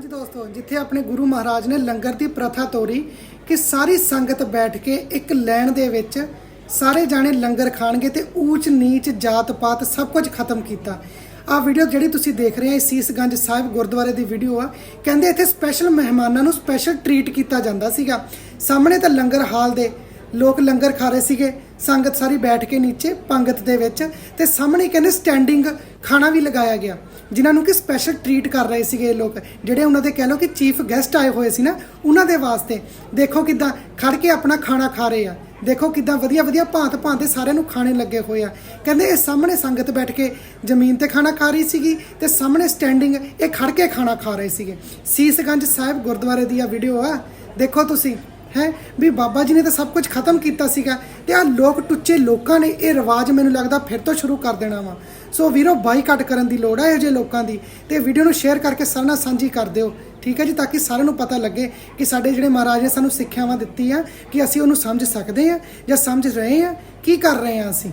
ਹਾਂਜੀ ਦੋਸਤੋ, ਜਿੱਥੇ ਆਪਣੇ ਗੁਰੂ ਮਹਾਰਾਜ ਨੇ ਲੰਗਰ ਦੀ ਪ੍ਰਥਾ ਤੋਰੀ ਕਿ ਸਾਰੀ ਸੰਗਤ ਬੈਠ ਕੇ ਇੱਕ ਲੈਣ ਦੇ ਵਿੱਚ ਸਾਰੇ ਜਾਣੇ ਲੰਗਰ ਖਾਣਗੇ ਤੇ ਊਚ ਨੀਚ ਜਾਤ ਪਾਤ ਸਭ ਕੁਝ ਖਤਮ ਕੀਤਾ। ਆ ਵੀਡੀਓ ਜਿਹੜੀ ਤੁਸੀਂ ਦੇਖ ਰਹੇ ਹੋ ਇਹ ਸੀਸਗੰਜ ਸਾਹਿਬ ਗੁਰਦੁਆਰੇ ਦੀ ਵੀਡੀਓ ਆ। ਕਹਿੰਦੇ ਇੱਥੇ ਸਪੈਸ਼ਲ ਮਹਿਮਾਨਾਂ ਨੂੰ ਸਪੈਸ਼ਲ ਟ੍ਰੀਟ ਕੀਤਾ ਜਾਂਦਾ ਸੀਗਾ। ਸਾਹਮਣੇ ਤਾਂ ਲੰਗਰ ਹਾਲ ਦੇ ਲੋਕ ਲੰਗਰ ਖਾ ਰਹੇ ਸੀਗੇ, ਸੰਗਤ ਸਾਰੀ ਬੈਠ ਕੇ ਨੀਚੇ ਪੰਗਤ ਦੇ ਵਿੱਚ ਤੇ ਸਾਹਮਣੇ ਕਹਿੰਦੇ ਸਟੈਂਡਿੰਗ ਖਾਣਾ ਵੀ ਲਗਾਇਆ ਗਿਆ। ਜਿਨ੍ਹਾਂ ਨੂੰ ਕਿ ਸਪੈਸ਼ਲ ਟ੍ਰੀਟ ਕਰ ਰਹੇ ਸੀਗੇ ਇਹ ਲੋਕ। ਜਿਹੜੇ ਉਹਨਾਂ ਦੇ ਕਹਿ ਲਓ ਕਿ ਚੀਫ ਗੈਸਟ ਆਏ ਹੋਏ ਸੀ ਨਾ, ਉਹਨਾਂ ਦੇ ਵਾਸਤੇ। ਦੇਖੋ ਕਿਦਾਂ ਖੜ ਕੇ ਆਪਣਾ ਖਾਣਾ ਖਾ ਰਹੇ ਆ। ਦੇਖੋ ਕਿਦਾਂ ਵਧੀਆ ਵਧੀਆ ਭਾਂਤ ਭਾਂਤ ਦੇ ਸਾਰਿਆਂ ਨੂੰ ਖਾਣੇ ਲੱਗੇ ਹੋਏ ਆ। ਕਹਿੰਦੇ ਇਹ ਸਾਹਮਣੇ ਸੰਗਤ ਬੈਠ ਕੇ ਜ਼ਮੀਨ ਤੇ ਖਾਣਾ ਖਾ ਰਹੀ ਸੀਗੀ ਤੇ ਸਾਹਮਣੇ ਸਟੈਂਡਿੰਗ ਇਹ ਖੜ ਕੇ ਖਾਣਾ ਖਾ ਰਹੇ ਸੀਗੇ। ਸੀਸਗੰਜ ਸਾਹਿਬ ਗੁਰਦੁਆਰੇ ਦੀ ਆ ਵੀਡੀਓ ਆ। ਦੇਖੋ ਤੁਸੀਂ ਹੈ? ਵੀ ਬਾਬਾ ਜੀ ਨੇ ਤਾਂ ਸਭ ਕੁਝ ਖਤਮ ਕੀਤਾ ਸੀਗਾ ਤੇ ਆ ਲੋਕ ਟੁੱਚੇ ਲੋਕਾਂ ਨੇ ਇਹ ਰਿਵਾਜ ਮੈਨੂੰ ਲੱਗਦਾ ਫਿਰ ਤੋਂ ਸ਼ੁਰੂ ਕਰ ਦੇਣਾ ਵਾ। ਸੋ ਵੀਰੋ, ਬਾਈਕਾਟ ਕਰਨ ਦੀ ਲੋੜ ਹੈ ਇਹੋ ਜਿਹੇ ਲੋਕਾਂ ਦੀ ਤੇ ਵੀਡੀਓ ਨੂੰ ਸ਼ੇਅਰ ਕਰਕੇ ਸਾਰਿਆਂ ਨਾਲ ਸਾਂਝੀ ਕਰ ਦਿਓ, ਠੀਕ ਹੈ ਜੀ? ਤਾਂ ਕਿ ਸਾਰਿਆਂ ਨੂੰ ਪਤਾ ਲੱਗੇ ਕਿ ਸਾਡੇ ਜਿਹੜੇ ਮਹਾਰਾਜ ਨੇ ਸਾਨੂੰ ਸਿੱਖਿਆਵਾਂ ਦਿੱਤੀ ਆ ਕਿ ਅਸੀਂ ਉਹਨੂੰ ਸਮਝ ਸਕਦੇ ਆ ਜਾਂ ਸਮਝ ਰਹੇ ਆ ਕੀ ਕਰ ਰਹੇ ਆ ਅਸੀਂ?